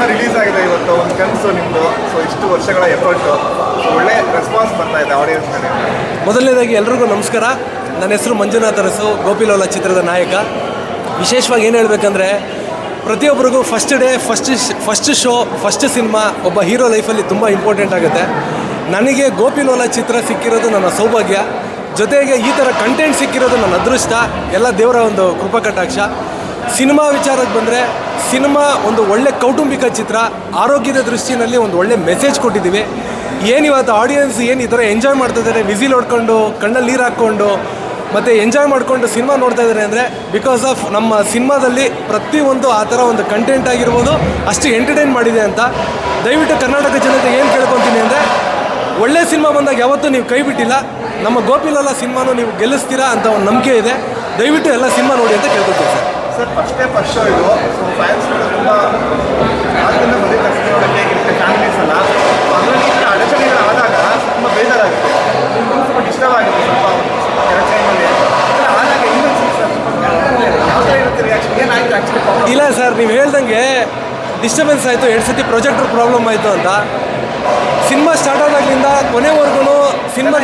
Cinema release ಆಗಿದೆ ಇವತ್ತು, ಒಂದು ಕನಸು ನಿಮ್ಮದು ಸೊ ಇಷ್ಟು ವರ್ಷಗಳ ಎಫರ್ಟು ಸೊ ಒಳ್ಳೆ ರೆಸ್ಪಾನ್ಸ್ ಬರ್ತಾ ಇದೆ ಆಡಿಯನ್ಸ್ ಮೇಲೆ. ಮೊದಲನೇದಾಗಿ ಎಲ್ರಿಗೂ ನಮಸ್ಕಾರ. ನನ್ನ ಹೆಸರು ಮಂಜುನಾಥ ಅರಸು, ಗೋಪಿಲೋಲ ಚಿತ್ರದ ನಾಯಕ. ವಿಶೇಷವಾಗಿ ಏನು ಹೇಳಬೇಕಂದ್ರೆ, ಪ್ರತಿಯೊಬ್ಬರಿಗೂ first day first first show first cinema ಒಬ್ಬ ಹೀರೋ ಲೈಫಲ್ಲಿ ತುಂಬ ಇಂಪಾರ್ಟೆಂಟ್ ಆಗುತ್ತೆ. ನನಗೆ ಗೋಪಿಲೋಲ ಚಿತ್ರ ಸಿಕ್ಕಿರೋದು ನನ್ನ ಸೌಭಾಗ್ಯ. ಜೊತೆಗೆ ಈ ಥರ ಕಂಟೆಂಟ್ ಸಿಕ್ಕಿರೋದು ನನ್ನ ಅದೃಷ್ಟ. ಎಲ್ಲ ದೇವರ ಒಂದು ಕೃಪಾ ಕಟಾಕ್ಷ. ಸಿನಿಮಾ ವಿಚಾರಕ್ಕೆ ಬಂದರೆ ಸಿನಿಮಾ ಒಂದು ಒಳ್ಳೆ ಕೌಟುಂಬಿಕ ಚಿತ್ರ, ಆರೋಗ್ಯದ ದೃಷ್ಟಿಯಲ್ಲಿ ಒಂದು ಒಳ್ಳೆ ಮೆಸೇಜ್ ಕೊಟ್ಟಿದ್ದೀವಿ. ಏನು ಇವತ್ತು ಆಡಿಯನ್ಸ್ ಏನು ಈ ಥರ ಎಂಜಾಯ್ ಮಾಡ್ತಾ ಇದ್ದಾರೆ ವಿಸಿಲ್ ಹೊಡ್ಕೊಂಡು, ಕಣ್ಣಲ್ಲಿ ನೀರು ಹಾಕ್ಕೊಂಡು, ಮತ್ತು ಎಂಜಾಯ್ ಮಾಡಿಕೊಂಡು ಸಿನಿಮಾ ನೋಡ್ತಾ ಇದ್ದಾರೆ ಅಂದರೆ ಬಿಕಾಸ್ ಆಫ್ ನಮ್ಮ ಸಿನಿಮಾದಲ್ಲಿ ಪ್ರತಿಯೊಂದು ಆ ಥರ ಒಂದು ಕಂಟೆಂಟ್ ಆಗಿರ್ಬೋದು, ಅಷ್ಟು ಎಂಟರ್ಟೈನ್ ಮಾಡಿದೆ ಅಂತ. ದಯವಿಟ್ಟು ಕರ್ನಾಟಕ ಜನತೆ ಏನು ಕೇಳ್ಕೊತೀನಿ ಅಂದರೆ, ಒಳ್ಳೆ ಸಿನಿಮಾ ಬಂದಾಗ ಯಾವತ್ತೂ ನೀವು ಕೈ ಬಿಟ್ಟಿಲ್ಲ, ನಮ್ಮ ಗೋಪಿಲಲ್ಲ ಸಿನಿಮಾನು ನೀವು ಗೆಲ್ಲಿಸ್ತೀರಾ ಅಂತ ಒಂದು ನಂಬಿಕೆ ಇದೆ. ದಯವಿಟ್ಟು ಎಲ್ಲ ಸಿನಿಮಾ ನೋಡಿ ಅಂತ ಕೇಳ್ಕೊತೀನಿ ಸರ್. ಸರ್ ಫಸ್ಟೇ ಫಸ್ಟ್ ಇದು. ಸೊ ಫ್ಯಾನ್ಸ್ಗಳು ತುಂಬ ಹೇಗಿರುತ್ತೆ ಫ್ಯಾಮಿಲೀಸ್ ಥರ ಅಡಚಣೆಗಳು ಆದಾಗ ತುಂಬ ಬೇಜಾರಾಗುತ್ತೆ. ನಿಮ್ಗೂ ಸ್ವಲ್ಪ ಡಿಸ್ಟರ್ಬ್ ಆಗುತ್ತೆ ಸ್ವಲ್ಪ ಆದಾಗ ಸರ್ ಯಾವ ಥರ ರಿಯಾಕ್ಷನ್ ಏನಾಯ್ತು ಆ್ಯಕ್ಚುಲಿ ಇಲ್ಲ ಸರ್, ನೀವು ಹೇಳ್ದಂಗೆ ಡಿಸ್ಟರ್ಬೆನ್ಸ್ ಆಯಿತು, ಎರಡು ಸತಿ ಪ್ರೊಜೆಕ್ಟರ್ ಪ್ರಾಬ್ಲಮ್ ಆಯಿತು ಅಂತ. ಸಿನಿಮಾ ಸ್ಟಾರ್ಟ್ ಆದಾಗಲಿಂದ ಕೊನೆವರೆಗೂ ಸಿನಿಮಾ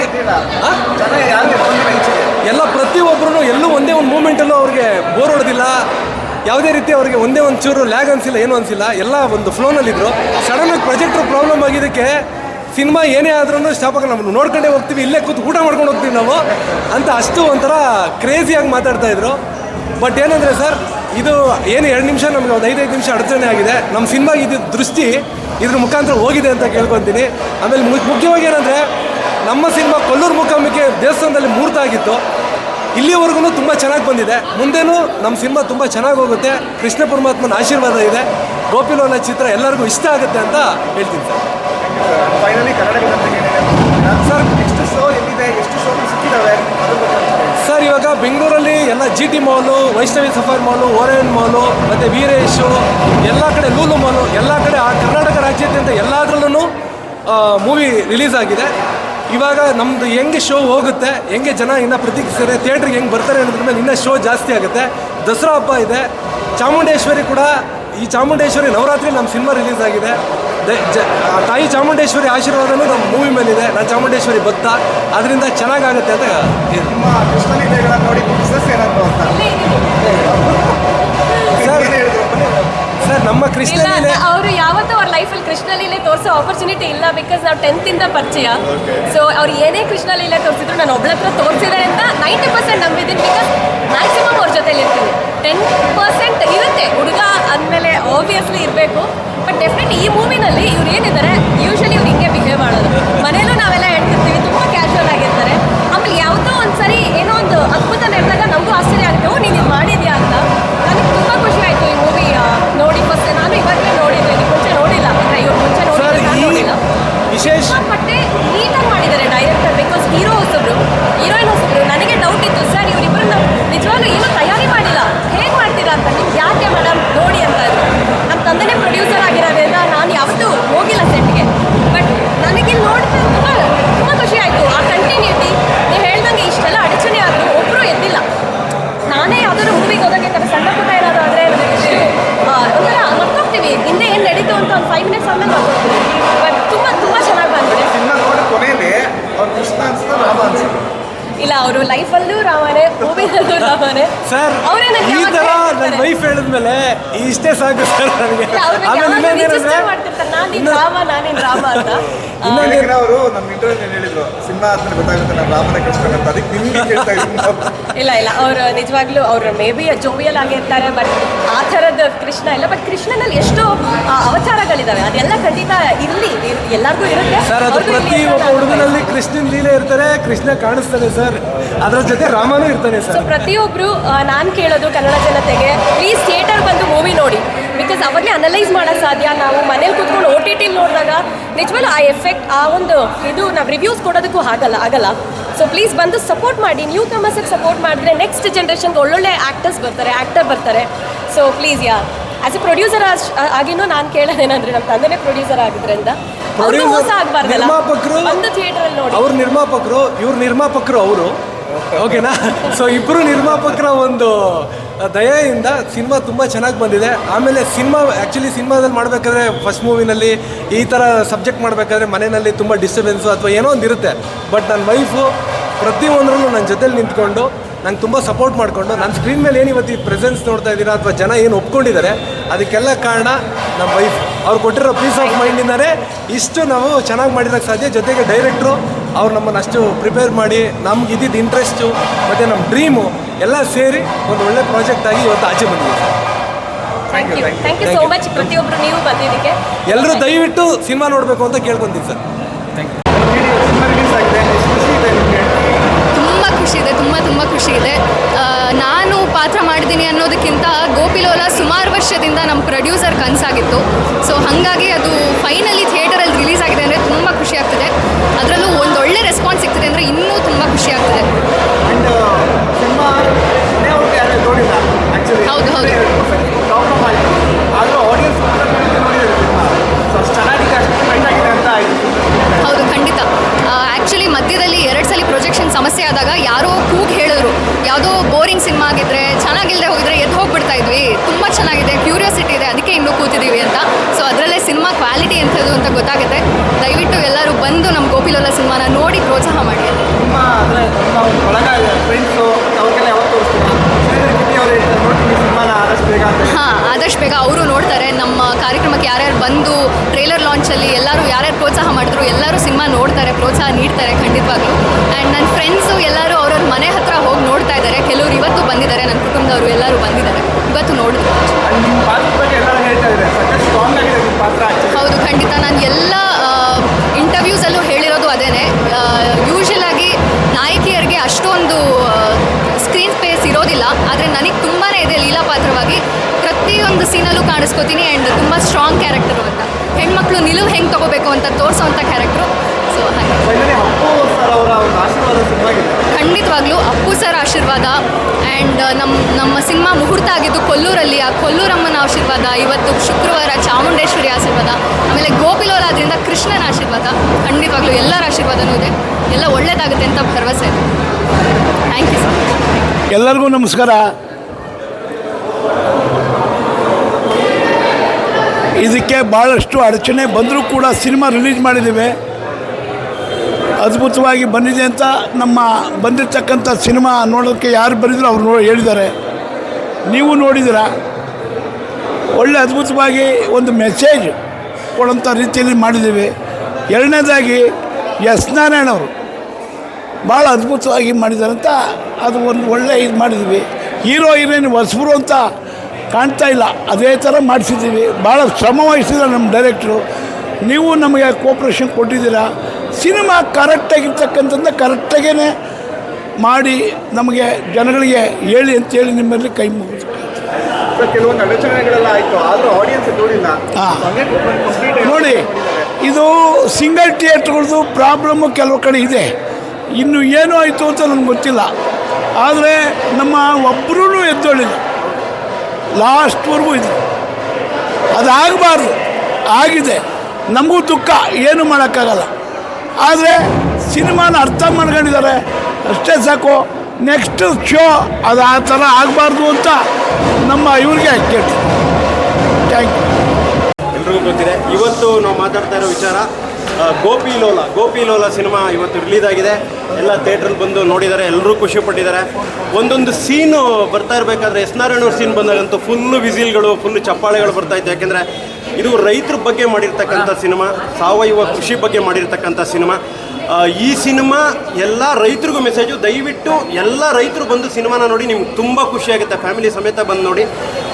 ಎಲ್ಲ ಪ್ರತಿಯೊಬ್ಬರೂ ಎಲ್ಲೂ ಒಂದೇ ಒಂದು ಮೂಮೆಂಟಲ್ಲೂ ಅವ್ರಿಗೆ ಬೋರ್ ಹೊಡೆದಿಲ್ಲ. ಯಾವುದೇ ರೀತಿ ಅವ್ರಿಗೆ ಒಂದೇ ಒಂದು ಚೂರು ಲ್ಯಾಗ್ ಅನಿಸಿಲ್ಲ ಏನೂ ಅನಿಸಿಲ್ಲ. ಎಲ್ಲ ಒಂದು ಫ್ಲೋನಲ್ಲಿದ್ದರು ಸಡನ್ನಾಗಿ ಪ್ರಾಜೆಕ್ಟ್ ಪ್ರಾಬ್ಲಮ್ ಆಗಿದ್ದಕ್ಕೆ ಸಿನಿಮಾ ಏನೇ ಆದ್ರೂ ಸ್ಟಾಪ್ ನಮ್ಮನ್ನು ನಾವು ನೋಡ್ಕೊಂಡೇ ಹೋಗ್ತೀವಿ. ಇಲ್ಲೇ ಕೂತು ಊಟ ಮಾಡ್ಕೊಂಡು ಹೋಗ್ತೀವಿ ನಾವು. ಅಂತ ಅಷ್ಟು ಒಂಥರ ಕ್ರೇಜಿಯಾಗಿ ಮಾತಾಡ್ತಾ ಇದ್ರು. ಬಟ್ ಏನಂದರೆ ಸರ್ ಇದು ಏನು ಎರಡು ನಿಮಿಷ ನಮಗೆ ಒಂದು ಐದೈದು ನಿಮಿಷ ಅಡಚಣೆ ಆಗಿದೆ. ನಮ್ಮ ಸಿನಿಮಾ ಇದು ದೃಷ್ಟಿ ಇದ್ರ ಮುಖಾಂತರ ಹೋಗಿದೆ ಅಂತ ಕೇಳ್ಕೊತೀನಿ. ಆಮೇಲೆ ಮುಖ್ಯವಾಗಿ ಏನಂದರೆ ನಮ್ಮ ಸಿನಿಮಾ ಕೊಲ್ಲೂರು ಮುಖಾಮಿಗೆ ದೇವಸ್ಥಾನದಲ್ಲಿ ಮೂರ್ತ ಆಗಿತ್ತು. ಇಲ್ಲಿವರೆಗೂ ತುಂಬ ಚೆನ್ನಾಗಿ ಬಂದಿದೆ. ಮುಂದೇನೂ ನಮ್ಮ ಸಿನಿಮಾ ತುಂಬ ಚೆನ್ನಾಗಿ ಹೋಗುತ್ತೆ. ಕೃಷ್ಣ ಪರಮಾತ್ಮನ ಆಶೀರ್ವಾದ ಇದೆ. ಗೋಪಿಲೋನ ಚಿತ್ರ ಎಲ್ಲರಿಗೂ ಇಷ್ಟ ಆಗುತ್ತೆ ಅಂತ ಹೇಳ್ತೀನಿ ಸರ್. ಫೈನಲಿ ಸರ್ ಎಷ್ಟು ಶೋ ಎಲ್ಲಿದೆ? ಎಷ್ಟು ಶೋ ಸಿಕ್ಕಿದ್ದಾವೆ ಸರ್ ಇವಾಗ ಎಲ್ಲ G T mall, Vaishnavi sapphire mall, Orion mall, ಮತ್ತು ವೀರೇಶು, ಎಲ್ಲ ಕಡೆ ಲೂಲು ಮಾಲು, ಎಲ್ಲ ಕಡೆ ಆ ಕರ್ನಾಟಕ ರಾಜ್ಯಾದ್ಯಂತ ಎಲ್ಲದರಲ್ಲೂ ಮೂವಿ ರಿಲೀಸ್ ಆಗಿದೆ. ಇವಾಗ ನಮ್ಮದು ಹೆಂಗೆ ಶೋ ಹೋಗುತ್ತೆ, ಹೆಂಗೆ ಜನ ಇನ್ನೂ ಪ್ರತೀಕ್ಷಿಸ್ತಾರೆ ಥಿಯೇಟ್ರಿಗೆ ಹೆಂಗೆ ಬರ್ತಾರೆ ಅನ್ನೋದ್ರ ಮೇಲೆ ಇನ್ನೂ ಶೋ ಜಾಸ್ತಿ ಆಗುತ್ತೆ. ದಸರಾ ಹಬ್ಬ ಇದೆ. ಚಾಮುಂಡೇಶ್ವರಿ ಕೂಡ ಈ ಚಾಮುಂಡೇಶ್ವರಿ ನವರಾತ್ರಿ ನಮ್ಮ ಸಿನಿಮಾ ರಿಲೀಸ್ ಆಗಿದೆ. ಜ- ತಾಯಿ ಚಾಮುಂಡೇಶ್ವರಿ ಆಶೀರ್ವಾದನೂ ನಮ್ಮ ಮೂವಿ ಮೇಲಿದೆ. ನಾನು ಚಾಮುಂಡೇಶ್ವರಿ ಭಕ್ತ. ಅದರಿಂದ ಚೆನ್ನಾಗಾಗುತ್ತೆ ಅಂತ ಕೃಷ್ಣ ಅವರು ಯಾವತ್ತೂ ಅವ್ರ ಲೈಫಲ್ಲಿ ಕೃಷ್ಣ ಲೀಲೆ ತೋರಿಸೋ ಆಪರ್ಚುನಿಟಿ ಇಲ್ಲ ಬಿಕಾಸ್ ನಾವು ಟೆಂತ್ ಇಂದ ಪರಿಚಯ. ಸೊ ಅವ್ರು ಏನೇ ಕೃಷ್ಣ ಲೀಲೆ ತೋರಿಸಿದ್ರು ನಾನು ಒಬ್ಳ ಹತ್ರ ಅಂತ ನೈಂಟಿ ಪರ್ಸೆಂಟ್ ನಂಬಿದ್ದೀನಿ ಬಿಕಾಸ್ ಮ್ಯಾಕ್ಸಿಮಮ್ ಅವ್ರ ಜೊತೆಲಿ ಇರ್ತೀನಿ. ಟೆನ್ ಪರ್ಸೆಂಟ್ ಇರುತ್ತೆ. ಹುಡುಗ ಅಂದಮೇಲೆ ಆಬ್ವಿಯಸ್ಲಿ ಇರಬೇಕು. ಬಟ್ ಡೆಫಿನೆಟ್ ಈ ಮೂವಿನಲ್ಲಿ ಇವ್ರು ಏನಿದ್ದಾರೆ ಯೂಶಲಿ ಇವ್ರು ಸರ್ ಈ ತರ ನನ್ನ? ವೈಫ್ ಹೇಳಿದ್ಮೇಲೆ ಇಷ್ಟೇ ಸಾಕು ಸರ್ ನನಗೆ. ಇಲ್ಲ, ಆಮೇಲೆ ಇನ್ನೊಂದೇನಂದ್ರೆ register ನಾನು ನಿನ್ ರಾಮ ನಾನು ನಿನ್ ರಾಮ ಅಂತ. ಆ, ಅವರು ನಮ್ಮ ಇಂಟರ್ವ್ಯೂ ಹೇಳಿದ್ರು ಸಿನಿಮಾ ಆದ್ಮೇಲೆ ಗೊತ್ತಾಗುತ್ತೆ ನಾನು ರಾಮನ ಕೃಷ್ಣ ಅಂತ ಅದಕ್ಕೆ ನಿಮ್ಗೆ ಕೇಳ್ತಾ ಇಲ್ಲ ಇಲ್ಲ ಅವರು ನಿಜವಾಗ್ಲೂ ಅವರು ಮೇ ಬಿ ಜೋವಿಯಲ್ ಆಗಿರ್ತಾರೆ ಬಟ್ ಆ ಥರದ ಕೃಷ್ಣ ಇಲ್ಲ. ಬಟ್ ಕೃಷ್ಣನಲ್ಲಿ ಎಷ್ಟೋ ಆ, ಅವತಾರಗಳಿದಾವೆ. ಅದೆಲ್ಲ ಎಲ್ಲರಿಗೂ ಇರುತ್ತೆ. ಸರ್ ಅದು ಪ್ರತಿ ಒಬ್ಬ ಹುಡುಗನಲ್ಲಿ ಕೃಷ್ಣನ್ ಲೀಲೆ ಇರ್ತಾರೆ ಕೃಷ್ಣ ಕಾಣಿಸ್ತಾನೆ ಸರ್ ಅದರ ಜೊತೆ ರಾಮನು ಇರ್ತಾನೆ ಸೊ ಸರ್ ಪ್ರತಿಯೊಬ್ಬರು ನಾನು ಕೇಳೋದು ಕನ್ನಡ ಜನತೆಗೆ ಪ್ಲೀಸ್ ಥಿಯೇಟರ್ ಬಂದು ಮೂವಿ ನೋಡಿ. ಬಿಕಾಸ್ ಅವಾಗಲೇ ಅನಲೈಸ್ ಮಾಡೋಕ್ಕೆ ಸಾಧ್ಯ. ನಾವು ಮನೇಲಿ ಕುತ್ಕೊಂಡು ಓ ಟಿ ಟಿಲಿ ನೋಡಿದಾಗ ನಿಜವಾಗ್ಲೂ ಆ ಎಫೆಕ್ಟ್ ಆ ಒಂದು ಇದು ನಾವು ರಿವ್ಯೂಸ್ ಕೊಡೋದಕ್ಕೂ ಆಗಲ್ಲ ಆಗಲ್ಲ. ಸೊ ಪ್ಲೀಸ್ ಬಂದು ಸಪೋರ್ಟ್ ಮಾಡಿ. ನ್ಯೂ ಕಮರ್ಸಿಗೆ ಸಪೋರ್ಟ್ ಮಾಡಿದ್ರೆ ನೆಕ್ಸ್ಟ್ ಜನ್ರೇಷನ್ಗೆ ಒಳ್ಳೊಳ್ಳೆ ಆ್ಯಕ್ಟರ್ಸ್ ಬರ್ತಾರೆ ಆ್ಯಕ್ಟರ್ ಬರ್ತಾರೆ. So please yeah as a producer ಆಗಿನೂ ನಾನು ಕೇಳೋದೇನಂದ್ರೆ ನಮ್ಮ ತಂದೆನೇ ಪ್ರೊಡ್ಯೂಸರ್ ಆಗಿದ್ರಿಂದ ಮೋಸ ಆಗಬಾರ್ದಲ್ಲ? ನಿರ್ಮಾಪಕರು ಒಂದು ಥಿಯೇಟರಲ್ಲಿ ನೋಡಿ. ಅವ್ರ ನಿರ್ಮಾಪಕರು ಇವ್ರ ನಿರ್ಮಾಪಕರು ಅವರು. ಓಕೆನಾ ಸೊ ಇಬ್ಬರು ನಿರ್ಮಾಪಕರ ಒಂದು ದಯೆಯಿಂದ ಸಿನಿಮಾ ತುಂಬ ಚೆನ್ನಾಗಿ ಬಂದಿದೆ. ಆಮೇಲೆ ಸಿನಿಮಾ ಆ್ಯಕ್ಚುಲಿ ಸಿನಿಮಾದಲ್ಲಿ ಮಾಡಬೇಕಾದ್ರೆ ಫಸ್ಟ್ ಮೂವಿನಲ್ಲಿ ಈ ಥರ ಸಬ್ಜೆಕ್ಟ್ ಮಾಡಬೇಕಾದ್ರೆ ಮನೆಯಲ್ಲಿ ತುಂಬ ಡಿಸ್ಟರ್ಬೆನ್ಸು ಅಥವಾ ಏನೋ ಒಂದು ಇರುತ್ತೆ ಬಟ್ ನನ್ನ ವೈಫು ಪ್ರತಿಯೊಂದರಲ್ಲೂ ನನ್ನ ಜೊತೆಲಿ ನಿಂತ್ಕೊಂಡು ನಂಗೆ ತುಂಬ ಸಪೋರ್ಟ್ ಮಾಡಿಕೊಂಡು ನನ್ನ ಸ್ಕ್ರೀನ್ ಮೇಲೆ ಏನು ಇವತ್ತು ಈ ಪ್ರೆಸೆನ್ಸ್ ನೋಡ್ತಾ ಇದ್ದೀರಾ ಅಥವಾ ಜನ ಏನು ಒಪ್ಕೊಂಡಿದ್ದಾರೆ ಅದಕ್ಕೆಲ್ಲ ಕಾರಣ ನಮ್ಮ ವೈಫ್ ಅವ್ರು ಕೊಟ್ಟಿರೋ ಪೀಸ್ ಆಫ್ ಮೈಂಡಿಂದನೇ ಇಷ್ಟು ನಾವು ಚೆನ್ನಾಗಿ ಮಾಡಿರೋಕ್ಕೆ ಸಾಧ್ಯ. ಜೊತೆಗೆ ಡೈರೆಕ್ಟ್ರು ಅವ್ರು ನಮ್ಮನ್ನು ಅಷ್ಟು ಪ್ರಿಪೇರ್ ಮಾಡಿ ನಮ್ಗೆ ಇದ್ದಿದ್ದು ಇಂಟ್ರೆಸ್ಟು ಮತ್ತು ನಮ್ಮ ಡ್ರೀಮು ಎಲ್ಲ ಸೇರಿ ಒಂದು ಒಳ್ಳೆ ಪ್ರಾಜೆಕ್ಟ್ ಆಗಿ ಇವತ್ತು ಆಚೆ ಬಂದಿದೆ. Thank you thank you so much ಪ್ರತಿಯೊಬ್ಬರು ನೀವು ಬಂದಿದ್ದಕ್ಕೆ. ಎಲ್ಲರೂ ದಯವಿಟ್ಟು ಸಿನಿಮಾ ನೋಡಬೇಕು ಅಂತ ಕೇಳ್ಕೊಂತೀನಿ ಸರ್. ಪಾತ್ರ ಮಾಡಿದ್ದೀನಿ ಅನ್ನೋದಕ್ಕಿಂತ ಗೋಪಿಲೋಲ ಸುಮಾರು ವರ್ಷದಿಂದ ನಮ್ಮ ಪ್ರೊಡ್ಯೂಸರ್ ಕನಸಾಗಿತ್ತು. ಸೊ ಹಾಗಾಗಿ ಅದು ಫೈನಲಿ ಥಿಯೇಟರಲ್ಲಿ ರಿಲೀಸ್ ಆಗಿದೆ ಅಂದರೆ ತುಂಬ ಖುಷಿ ಆಗ್ತಿದೆ. ಅದರಲ್ಲೂ ಒಂದು ಒಳ್ಳೆ ರೆಸ್ಪಾನ್ಸ್ ಸಿಗ್ತದೆ ಅಂದರೆ ಇನ್ನೂ ತುಂಬ ಖುಷಿ ಆಗ್ತಿದೆ. ಆ್ಯಕ್ಚುಲಿ ಹೌದು, ಹೌದು. ಹೌದು ಖಂಡಿತ. ಆ್ಯಕ್ಚುಲಿ ಮಧ್ಯದಲ್ಲಿ ಎರಡು ಸಲ ಪ್ರೊಜೆಕ್ಷನ್ ಸಮಸ್ಯೆ ಆದಾಗ ಯಾರೋ ಯಾವುದೋ ಬೋರಿಂಗ್ ಸಿನಿಮಾ ಆಗಿದ್ರೆ ಚೆನ್ನಾಗಿಲ್ಲದೆ ಹೋಗಿದ್ರೆ ಎದ್ದು ಹೋಗ್ಬಿಡ್ತಾ ಇದ್ವಿ. ತುಂಬ ಚೆನ್ನಾಗಿದೆ ಕ್ಯೂರಿಯಾಸಿಟಿ ಇದೆ ಅದಕ್ಕೆ ಇನ್ನೂ ಕೂತಿದ್ದೀವಿ ಅಂತ. ಸೊ ಅದರಲ್ಲೇ ಸಿನಿಮಾ ಕ್ವಾಲಿಟಿ ಎಂಥದ್ದು ಅಂತ ಗೊತ್ತಾಗುತ್ತೆ. ದಯವಿಟ್ಟು ಎಲ್ಲರೂ ಬಂದು ನಮ್ಮ ಗೋಪಿಲೋಲ ಸಿನಿಮಾನ ನೋಡಿ ಪ್ರೋತ್ಸಾಹ ಮಾಡಿ. ಹಾಂ ಆದಷ್ಟು ಬೇಗ ಅವರು ನೋಡ್ತಾರೆ. ನಮ್ಮ ಕಾರ್ಯಕ್ರಮಕ್ಕೆ ಯಾರ್ಯಾರು ಬಂದು ಟ್ರೇಲರ್ ಲಾಂಚಲ್ಲಿ ಎಲ್ಲರೂ ಯಾರ್ಯಾರು ಪ್ರೋತ್ಸಾಹ ಮಾಡಿದ್ರು ಎಲ್ಲರೂ ಸಿನಿಮಾ ನೋಡ್ತಾರೆ ಪ್ರೋತ್ಸಾಹ ನೀಡ್ತಾರೆ ಖಂಡಿತವಾಗ್ಲೂ. ಆ್ಯಂಡ್ ನನ್ನ ಫ್ರೆಂಡ್ಸು ಎಲ್ಲರೂ ಅವ್ರವ್ರ ಮನೆ ಹತ್ರ ಹೋಗಿ ನೋಡ್ತಾ ಇದ್ದಾರೆ ಕೆಲವರು ಇವತ್ತು ಬಂದಿದ್ದಾರೆ ನನ್ನ ಕುಟುಂಬದವರು ಎಲ್ಲರೂ ಬಂದಿದ್ದಾರೆ. ಇವತ್ತು ನೋಡಿದ್ರು ಹೌದು ಖಂಡಿತ. ನಾನು ಎಲ್ಲ ಇಂಟರ್ವ್ಯೂಸಲ್ಲೂ ಹೇಳಿರೋದು ಅದೇನೆ. ಯೂಶಲ್ ಆಗಿ ನಾಯಕಿಯರಿಗೆ ಅಷ್ಟೊಂದು ಸ್ಕ್ರೀನ್ ಸ್ಪೇಸ್ ಇರೋದಿಲ್ಲ. ಆದರೆ ನನಗೆ ತುಂಬಾ ಇದೆ ಲೀಲಾ ಪಾತ್ರವಾಗಿ. ಪ್ರತಿಯೊಂದು ಸೀನಲ್ಲೂ ಕಾಣಿಸ್ಕೋತೀನಿ ಆ್ಯಂಡ್ ತುಂಬ ಸ್ಟ್ರಾಂಗ್ ಕ್ಯಾರೆಕ್ಟರು ಅಂತ. ಹೆಣ್ಮಕ್ಳು ನಿಲುವು ಹೆಂಗೆ ತಗೋಬೇಕು ಅಂತ ತೋರಿಸೋವಂಥ ಕ್ಯಾರೆಕ್ಟ್ರು ಸೊ ಹಾಗೆ. ಖಂಡಿತವಾಗ್ಲೂ ಅಪ್ಪು ಸರ್ ಆಶೀರ್ವಾದ ಆ್ಯಂಡ್ ನಮ್ಮ ನಮ್ಮ ಸಿನಿಮಾ ಮುಹೂರ್ತ ಆಗಿದ್ದು ಕೊಲ್ಲೂರಲ್ಲಿ. ಆ ಕೊಲ್ಲೂರಮ್ಮನ ಆಶೀರ್ವಾದ, ಇವತ್ತು ಶುಕ್ರವಾರ ಚಾಮುಂಡೇಶ್ವರಿ ಆಶೀರ್ವಾದ, ಆಮೇಲೆ ಗೋಪಿಲೋಲಾದ್ರಿಂದ ಕೃಷ್ಣನ ಆಶೀರ್ವಾದ, ಖಂಡಿತವಾಗ್ಲೂ ಎಲ್ಲರ ಆಶೀರ್ವಾದನೂ ಇದೆ. ಎಲ್ಲ ಒಳ್ಳೆಯದಾಗುತ್ತೆ ಅಂತ ಭರವಸೆ ಇದೆ. ಥ್ಯಾಂಕ್ ಯು ಸರ್ ಎಲ್ಲರಿಗೂ ನಮಸ್ಕಾರ. ಇದಕ್ಕೆ ಭಾಳಷ್ಟು ಅಡಚಣೆ ಬಂದರೂ ಕೂಡ ಸಿನಿಮಾ ರಿಲೀಸ್ ಮಾಡಿದ್ದೇವೆ. ಅದ್ಭುತವಾಗಿ ಬಂದಿದೆ ಅಂತ ನಮ್ಮ ಬಂದಿರತಕ್ಕಂಥ ಸಿನಿಮಾ ನೋಡೋಕ್ಕೆ ಯಾರು ಬರೆದ್ರು ಅವ್ರು ನೋ ಹೇಳಿದ್ದಾರೆ. ನೀವು ನೋಡಿದಿರ ಒಳ್ಳೆ ಅದ್ಭುತವಾಗಿ ಒಂದು ಮೆಸೇಜ್ ಕೊಡೋಂಥ ರೀತಿಯಲ್ಲಿ ಮಾಡಿದ್ದೀವಿ. ಎರಡನೇದಾಗಿ ಎಸ್ ನಾರಾಯಣವರು ಭಾಳ ಅದ್ಭುತವಾಗಿ ಮಾಡಿದ್ದಾರೆ ಅಂತ ಅದು ಒಂದು ಒಳ್ಳೆ ಇದು ಮಾಡಿದ್ದೀವಿ. ಹೀರೋ, ಹೀರೋಯಿನ್ ಹೊಸಬರು ಅಂತ ಕಾಣ್ತಾ ಇಲ್ಲ. ಅದೇ ಥರ ಮಾಡಿಸಿದ್ದೀವಿ. ಭಾಳ ಶ್ರಮ ವಹಿಸಿದ್ದಾರೆ ನಮ್ಮ ಡೈರೆಕ್ಟ್ರು. ನೀವು ನಮಗೆ ಕೋಪ್ರೇಷನ್ ಕೊಟ್ಟಿದ್ದೀರಾ? ಸಿನಿಮಾ ಕರೆಕ್ಟಾಗಿರ್ತಕ್ಕಂಥದ್ದು ಕರೆಕ್ಟಾಗೇ ಮಾಡಿ ನಮಗೆ ಜನಗಳಿಗೆ ಹೇಳಿ ಅಂತೇಳಿ ನಿಮ್ಮಲ್ಲಿ ಕೈ ಮುಗಿದು ಕೆಲವೊಂದು ಅಡಚಣೆಗಳೆಲ್ಲ ಆಯಿತು. ಆದರೂ ಆಡಿಯನ್ಸ್ ನೋಡಿಲ್ಲ. ನೋಡಿ ಇದು ಸಿಂಗಲ್ ಥಿಯೇಟ್ರ್ಗಳದ್ದು ಪ್ರಾಬ್ಲಮ್ಮು ಕೆಲವು ಕಡೆ ಇದೆ. ಇನ್ನು ಏನು ಆಯಿತು ಅಂತ ನನಗೆ ಗೊತ್ತಿಲ್ಲ. ಆದರೆ ನಮ್ಮ ಒಬ್ಬರೂ ಎದ್ದೊಳಿಲ್ಲ. ಲಾಸ್ಟ್ವರೆಗೂ ಇದೆ. ಅದಾಗಬಾರ್ದು. ಆಗಿದೆ. ನಮಗೂ ದುಃಖ. ಏನು ಮಾಡೋಕ್ಕಾಗಲ್ಲ. ಆದರೆ ಸಿನಿಮಾನ ಅರ್ಥ ಮಾಡ್ಕೊಂಡಿದ್ದಾರೆ. ಅಷ್ಟೇ ಸಾಕು ನೆಕ್ಸ್ಟ್ ಶೋ ಅದು ಆ ಥರ ಆಗಬಾರ್ದು ಅಂತ ನಮ್ಮ ಇವ್ರಿಗೆ ಕೇಳ್ತೀನಿ. ಥ್ಯಾಂಕ್ ಯು ಎಲ್ರಿಗೂ ಗೊತ್ತಿದೆ. ಇವತ್ತು ನಾವು ಮಾತಾಡ್ತಾ ಇರೋ ವಿಚಾರ ಗೋಪಿ ಲೋಲ. ಗೋಪಿ ಲೋಲ ಸಿನಿಮಾ ಇವತ್ತು ರಿಲೀಸ್ ಆಗಿದೆ. ಎಲ್ಲ ಥಿಯೇಟ್ರಲ್ಲಿ ಬಂದು ನೋಡಿದ್ದಾರೆ. ಎಲ್ಲರೂ ಖುಷಿ ಪಟ್ಟಿದ್ದಾರೆ. ಒಂದೊಂದು ಸೀನು ಬರ್ತಾ ಇರಬೇಕಾದ್ರೆ ಎಸ್ ನಾರಾಯಣವ್ರ ಸೀನ್ ಬಂದಾಗಂತೂ ಫುಲ್ಲು ವಿಸಿಲ್ಗಳು ಫುಲ್ಲು ಚಪ್ಪಾಳೆಗಳು ಬರ್ತಾ ಇತ್ತು. ಯಾಕೆಂದರೆ ಇದು ರೈತರ ಬಗ್ಗೆ ಮಾಡಿರ್ತಕ್ಕಂಥ ಸಿನಿಮಾ, ಸಾವಯವ ಕೃಷಿ ಬಗ್ಗೆ ಮಾಡಿರ್ತಕ್ಕಂಥ ಸಿನಿಮಾ. ಈ ಸಿನಿಮಾ ಎಲ್ಲ ರೈತರಿಗೂ ಮೆಸೇಜು ದಯವಿಟ್ಟು ಎಲ್ಲ ರೈತರು ಬಂದು ಸಿನಿಮಾನ ನೋಡಿ, ನಿಮ್ಗೆ ತುಂಬ ಖುಷಿಯಾಗುತ್ತೆ ಫ್ಯಾಮಿಲಿ ಸಮೇತ ಬಂದು ನೋಡಿ.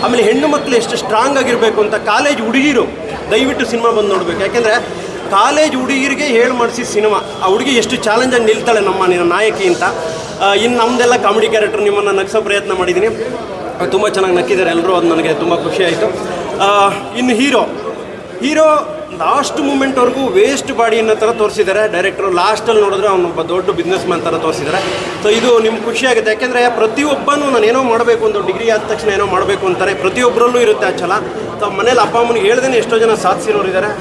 ಆಮೇಲೆ ಹೆಣ್ಣು ಮಕ್ಕಳು ಎಷ್ಟು ಸ್ಟ್ರಾಂಗ್ ಆಗಿರಬೇಕು ಅಂತ ಕಾಲೇಜ್ ಹುಡುಗಿರು ದಯವಿಟ್ಟು ಸಿನಿಮಾ ಬಂದು ನೋಡಬೇಕು. ಯಾಕೆಂದರೆ ಕಾಲೇಜ್ ಹುಡುಗಿರಿಗೆ ಹೇಳಿ ಮಾಡಿಸಿ ಸಿನಿಮಾ. ಆ ಹುಡುಗಿ ಎಷ್ಟು ಚಾಲೆಂಜಾಗಿ ನಿಲ್ತಾಳೆ ನಮ್ಮ ನಿನ್ನ ನಾಯಕಿ ಅಂತ. ಇನ್ನು ನಮ್ಮದೆಲ್ಲ ಕಾಮಿಡಿ ಕ್ಯಾರೆಕ್ಟರ್ ನಿಮ್ಮನ್ನು ನಗ್ಸೋ ಪ್ರಯತ್ನ ಮಾಡಿದ್ದೀನಿ ತುಂಬ ಚೆನ್ನಾಗಿ ನಕ್ಕಿದ್ದಾರೆ ಎಲ್ಲರೂ ಅದು ನನಗೆ ತುಂಬ ಖುಷಿ ಆಯಿತು. ಇನ್ನು ಹೀರೋ. ಹೀರೋ ಲಾಸ್ಟ್ ಮೂಮೆಂಟ್ವರೆಗೂ ವೇಸ್ಟ್ ಬಾಡಿ ಅನ್ನೋ ಥರ ತೋರಿಸಿದ್ದಾರೆ. ಡೈರೆಕ್ಟ್ರು ಲಾಸ್ಟಲ್ಲಿ ನೋಡಿದ್ರೆ ಅವನು ಒಬ್ಬ ದೊಡ್ಡ ಬಿಸ್ನೆಸ್ ಮ್ಯಾನ್ ಥರ ತೋರಿಸಿದ್ದಾರೆ. ಸೊ ಇದು ನಿಮ್ಗೆ ಖುಷಿಯಾಗುತ್ತೆ ಯಾಕೆಂದರೆ ಪ್ರತಿಯೊಬ್ಬನೂ ನಾನು ಏನೋ ಮಾಡಬೇಕು ಅಂತ ಡಿಗ್ರಿ ಆದ ತಕ್ಷಣ ಏನೋ ಮಾಡಬೇಕು ಅಂತಾರೆ. ಪ್ರತಿಯೊಬ್ಬರಲ್ಲೂ ಇರುತ್ತೆ ಆ ಛಲ. ಸೊ ಮನೇಲಿ ಅಪ್ಪ ಅಮ್ಮನಿಗೆ ಹೇಳ್ದೇನೆ ಎಷ್ಟೋ ಜನ ಸಾಧಿಸಿರೋರು ಇದ್ದಾರೆ